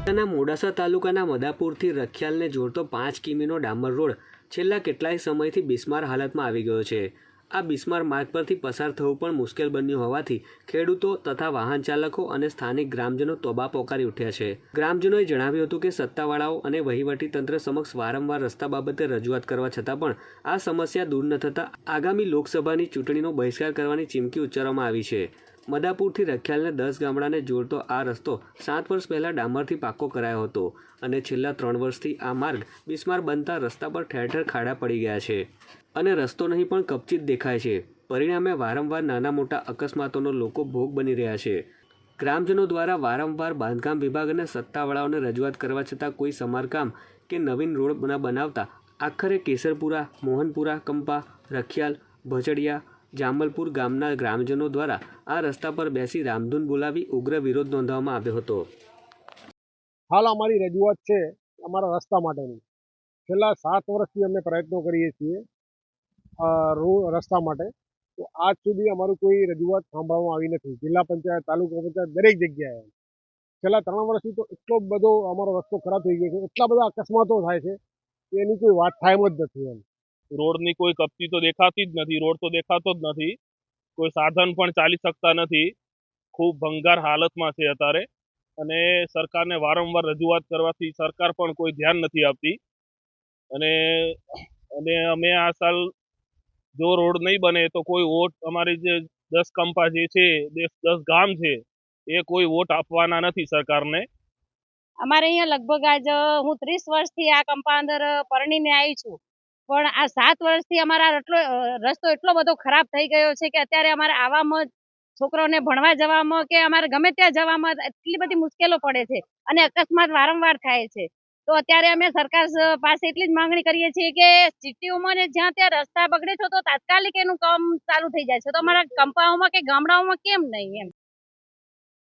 જિલ્લાના મોડાસા તાલુકાના મદાપુરથી રખિયાલને જોડતો પાંચ કિમીનો ડામર રોડ છેલ્લા કેટલાય સમયથી બિસ્માર હાલતમાં આવી ગયો છે. આ બિસ્માર માર્ગ પરથી પસાર થવું પણ મુશ્કેલ બન્યું હોવાથી ખેડૂતો તથા વાહન ચાલકો અને સ્થાનિક ગ્રામજનો તોબા પોકારી ઉઠ્યા છે. ગ્રામજનોએ જણાવ્યું હતું કે સત્તાવાળાઓ અને વહીવટી તંત્ર સમક્ષ વારંવાર રસ્તા બાબતે રજૂઆત કરવા છતાં પણ આ સમસ્યા દૂર ન થતાં આગામી લોકસભાની ચૂંટણીનો બહિષ્કાર કરવાની ચીમકી ઉચ્ચારવામાં આવી છે. મદાપુરથી રખિયાલને દસ ગામડાને જોડતો આ રસ્તો સાત વર્ષ પહેલાં ડામરથી પાક્કો કરાયો હતો અને છેલ્લા ત્રણ વર્ષથી આ માર્ગ બિસ્માર બનતા રસ્તા પર ઠેર ઠેર ખાડા પડી ગયા છે. અને રસ્તો નહીં પણ કપચિત દેખાય છે. પરિણામે વારંવાર નાના મોટા અકસ્માતોનો લોકો ભોગ બની રહ્યા છે. ગ્રામજનો દ્વારા વારંવાર બાંધકામ વિભાગ અને સત્તાવાળાઓને રજૂઆત કરવા છતાં કોઈ સમારકામ કે નવીન રોડ ન બનાવતા આખરે કેસરપુરા, મોહનપુરા, કંપા, રખિયાલ, ભજડિયા જામલપુર ગામના ગ્રામજનો દ્વારા આ રસ્તા પર બેસી રામધૂન બોલાવી ઉગ્ર વિરોધ નોંધાવવામાં આવ્યો હતો. હાલ અમારી રજૂઆત છે અમારા રસ્તા માટેની. છેલ્લા સાત વર્ષથી અમે પ્રયત્નો કરીએ છીએ રસ્તા માટે. તો આજ સુધી અમારું કોઈ રજૂઆત સાંભળવામાં આવી નથી. જિલ્લા પંચાયત, તાલુકા પંચાયત, દરેક જગ્યાએ છેલ્લા ત્રણ વર્ષથી તો એટલો બધો અમારો રસ્તો ખરાબ થઈ ગયો છે. એટલા બધા અકસ્માતો થાય છે કે એની કોઈ વાત થાય જ નથી એમ. રોડની કોઈ કપચી તો દેખાતી જ નથી, રોડ તો દેખાતો જ નથી. કોઈ સાધન પણ ચાલી શકતા નથી. ખૂબ ભંગાર હાલતમાં છે અત્યારે. અને સરકારને વારંવાર રજૂઆત કરવાથી સરકાર પણ કોઈ ધ્યાન નથી આપતી. અને અને અમે આ સાલ જો રોડ નહીં બને તો કોઈ વોટ અમારી જે દસ કંપા જે છે, દસ ગામ છે, એ કોઈ વોટ આપવાના નથી સરકારને. અમારે અહીંયા લગભગ આજ હું ત્રીસ વર્ષથી આ કંપા અંદર પરણીને આવી છું. પણ આ સાત વર્ષથી અમારા એટલો રસ્તો એટલો બધો ખરાબ થઈ ગયો છે કે અત્યારે અમારે આવામાં છોકરાઓને ભણવા જવામાં કે અમારે ગમે ત્યાં જવામાં એટલી બધી મુશ્કેલો પડે છે અને અકસ્માત વારંવાર થાય છે. તો અત્યારે અમે સરકાર પાસે એટલી જ માંગણી કરીએ છીએ કે સિટીઓમાં ને જ્યાં ત્યાં રસ્તા બગડે છે તો તાત્કાલિક એનું કામ ચાલુ થઈ જાય છે. તો અમારા કંપાઓમાં કે ગામડાઓમાં કેમ નહીં એમ?